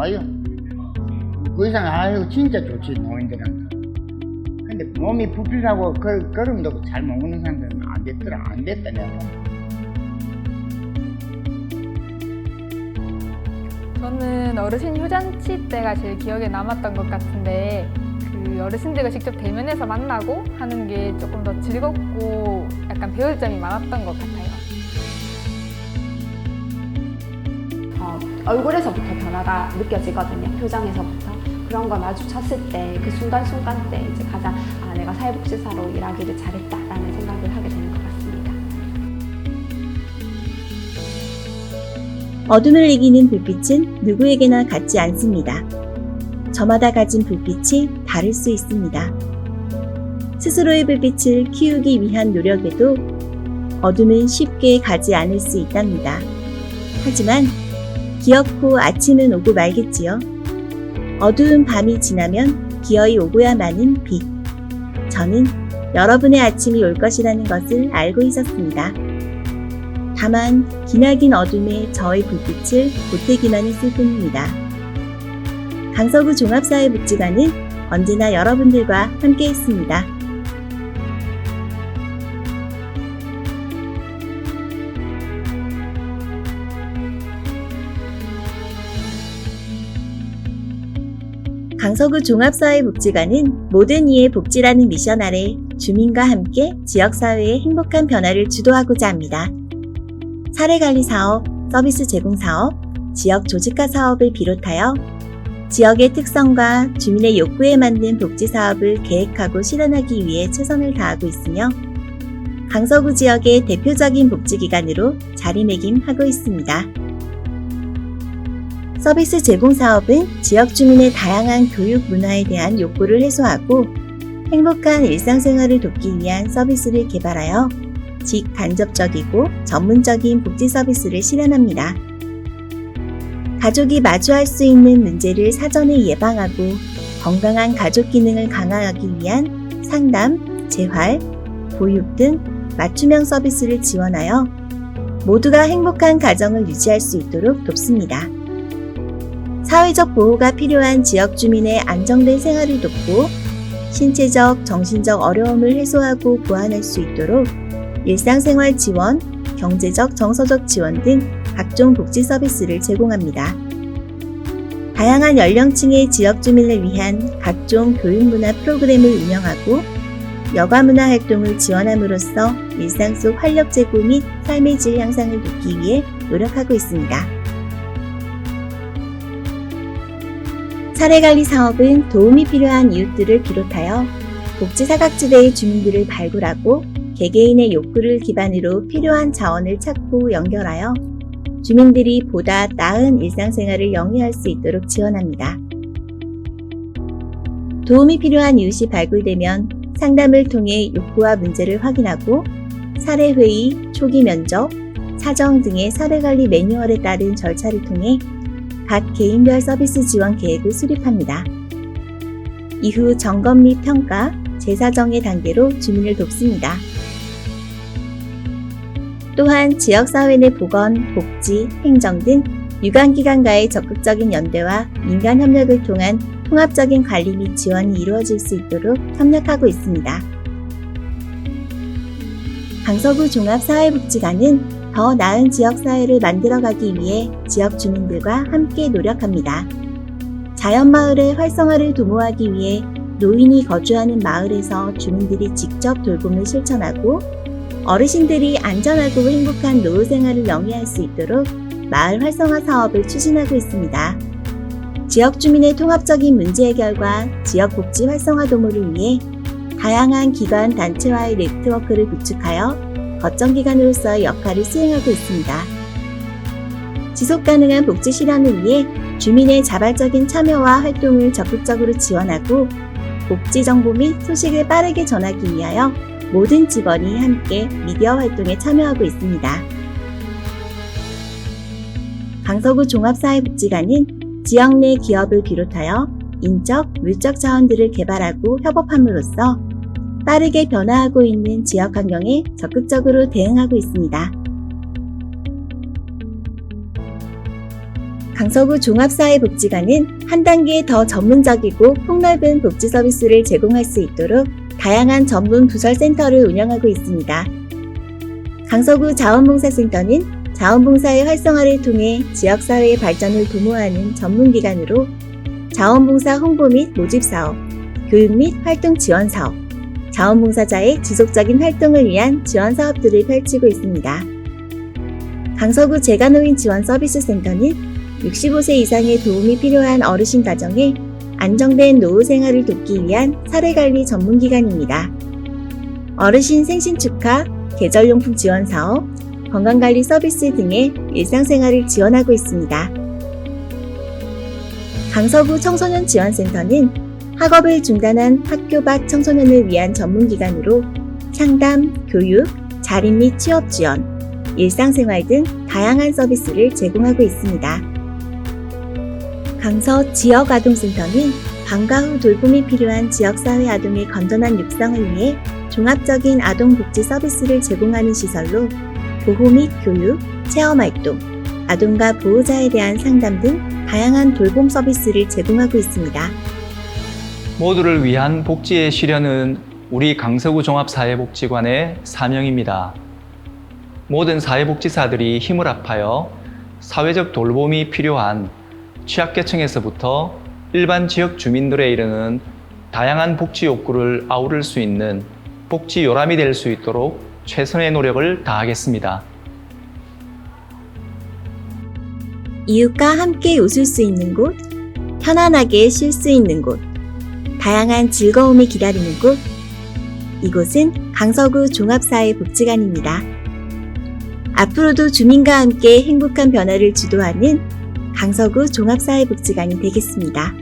좋아요. 그 이상 아유 진짜 좋지 노인들은. 근데 몸이 부피라고 걸, 걸음도 잘못 먹는 사람들은 안 됐더라 안 됐다 내가. 저는 어르신 휴잔치 때가 제일 기억에 남았던 것 같은데 그 어르신들과 직접 대면해서 만나고 하는 게 조금 더 즐겁고 약간 배울 점이 많았던 것 같아요. 어, 얼굴에서부터 변화가 느껴지거든요. 표정에서부터. 그런 거 마주쳤을 때 그 순간순간 때 이제 가장 아, 내가 사회복지사로 일하기를 잘했다라는 생각을 하게 되는 것 같습니다. 어둠을 이기는 불빛은 누구에게나 같지 않습니다. 저마다 가진 불빛이 다를 수 있습니다. 스스로의 불빛을 키우기 위한 노력에도 어둠은 쉽게 가지 않을 수 있답니다. 하지만 기어코 아침은 오고 말겠지요. 어두운 밤이 지나면 기어이 오고야 마는 빛. 저는 여러분의 아침이 올 것이라는 것을 알고 있었습니다. 다만 기나긴 어둠에 저의 불빛을 보태기만 했을 뿐입니다. 강서구 종합사회복지관은 언제나 여러분들과 함께했습니다. 강서구 종합사회복지관은 모든 이의 복지라는 미션 아래 주민과 함께 지역사회의 행복한 변화를 주도하고자 합니다. 사례관리 사업, 서비스 제공 사업, 지역 조직화 사업을 비롯하여 지역의 특성과 주민의 욕구에 맞는 복지 사업을 계획하고 실현하기 위해 최선을 다하고 있으며 강서구 지역의 대표적인 복지기관으로 자리매김하고 있습니다. 서비스 제공 사업은 지역 주민의 다양한 교육 문화에 대한 욕구를 해소하고 행복한 일상생활을 돕기 위한 서비스를 개발하여 직간접적이고 전문적인 복지 서비스를 실현합니다. 가족이 마주할 수 있는 문제를 사전에 예방하고 건강한 가족 기능을 강화하기 위한 상담, 재활, 보육 등 맞춤형 서비스를 지원하여 모두가 행복한 가정을 유지할 수 있도록 돕습니다. 사회적 보호가 필요한 지역 주민의 안정된 생활을 돕고 신체적, 정신적 어려움을 해소하고 보완할 수 있도록 일상생활 지원, 경제적, 정서적 지원 등 각종 복지 서비스를 제공합니다. 다양한 연령층의 지역 주민을 위한 각종 교육 문화 프로그램을 운영하고 여가 문화 활동을 지원함으로써 일상 속 활력 제고 및 삶의 질 향상을 돕기 위해 노력하고 있습니다. 사례관리 사업은 도움이 필요한 이웃들을 비롯하여 복지 사각지대의 주민들을 발굴하고 개개인의 욕구를 기반으로 필요한 자원을 찾고 연결하여 주민들이 보다 나은 일상생활을 영위할 수 있도록 지원합니다. 도움이 필요한 이웃이 발굴되면 상담을 통해 욕구와 문제를 확인하고 사례회의, 초기 면접, 사정 등의 사례관리 매뉴얼에 따른 절차를 통해 각 개인별 서비스 지원 계획을 수립합니다. 이후 점검 및 평가, 재사정의 단계로 주민을 돕습니다. 또한 지역사회 내 보건, 복지, 행정 등 유관기관과의 적극적인 연대와 민간 협력을 통한 통합적인 관리 및 지원이 이루어질 수 있도록 협력하고 있습니다. 강서구 종합사회복지관은 더 나은 지역사회를 만들어가기 위해 지역 주민들과 함께 노력합니다. 자연마을의 활성화를 도모하기 위해 노인이 거주하는 마을에서 주민들이 직접 돌봄을 실천하고 어르신들이 안전하고 행복한 노후 생활을 영위할 수 있도록 마을 활성화 사업을 추진하고 있습니다. 지역 주민의 통합적인 문제 해결과 지역 복지 활성화 도모를 위해 다양한 기관 단체와의 네트워크를 구축하여 거점기관으로서의 역할을 수행하고 있습니다. 지속 가능한 복지 실현을 위해 주민의 자발적인 참여와 활동을 적극적으로 지원하고 복지 정보 및 소식을 빠르게 전하기 위하여 모든 직원이 함께 미디어 활동에 참여하고 있습니다. 강서구 종합사회복지관은 지역 내 기업을 비롯하여 인적, 물적 자원들을 개발하고 협업함으로써 빠르게 변화하고 있는 지역 환경에 적극적으로 대응하고 있습니다. 강서구 종합사회복지관은 한 단계 더 전문적이고 폭넓은 복지 서비스를 제공할 수 있도록 다양한 전문 부설센터를 운영하고 있습니다. 강서구 자원봉사센터는 자원봉사의 활성화를 통해 지역사회의 발전을 도모하는 전문기관으로 자원봉사 홍보 및 모집 사업, 교육 및 활동 지원 사업, 자원봉사자의 지속적인 활동을 위한 지원 사업들을 펼치고 있습니다. 강서구 재가노인 지원 서비스 센터는 65세 이상의 도움이 필요한 어르신 가정에 안정된 노후 생활을 돕기 위한 사례관리 전문기관입니다. 어르신 생신 축하, 계절용품 지원 사업, 건강관리 서비스 등의 일상생활을 지원하고 있습니다. 강서구 청소년 지원센터는 학업을 중단한 학교 밖 청소년을 위한 전문기관으로 상담, 교육, 자립 및 취업 지원, 일상생활 등 다양한 서비스를 제공하고 있습니다. 강서 지역아동센터는 방과 후 돌봄이 필요한 지역사회 아동의 건전한 육성을 위해 종합적인 아동복지 서비스를 제공하는 시설로 보호 및 교육, 체험활동, 아동과 보호자에 대한 상담 등 다양한 돌봄 서비스를 제공하고 있습니다. 모두를 위한 복지의 실현은 우리 강서구 종합사회복지관의 사명입니다. 모든 사회복지사들이 힘을 합하여 사회적 돌봄이 필요한 취약계층에서부터 일반 지역 주민들에 이르는 다양한 복지 욕구를 아우를 수 있는 복지 요람이 될 수 있도록 최선의 노력을 다하겠습니다. 이웃과 함께 웃을 수 있는 곳, 편안하게 쉴 수 있는 곳, 다양한 즐거움이 기다리는 곳, 이곳은 강서구 종합사회복지관입니다. 앞으로도 주민과 함께 행복한 변화를 주도하는 강서구 종합사회복지관이 되겠습니다.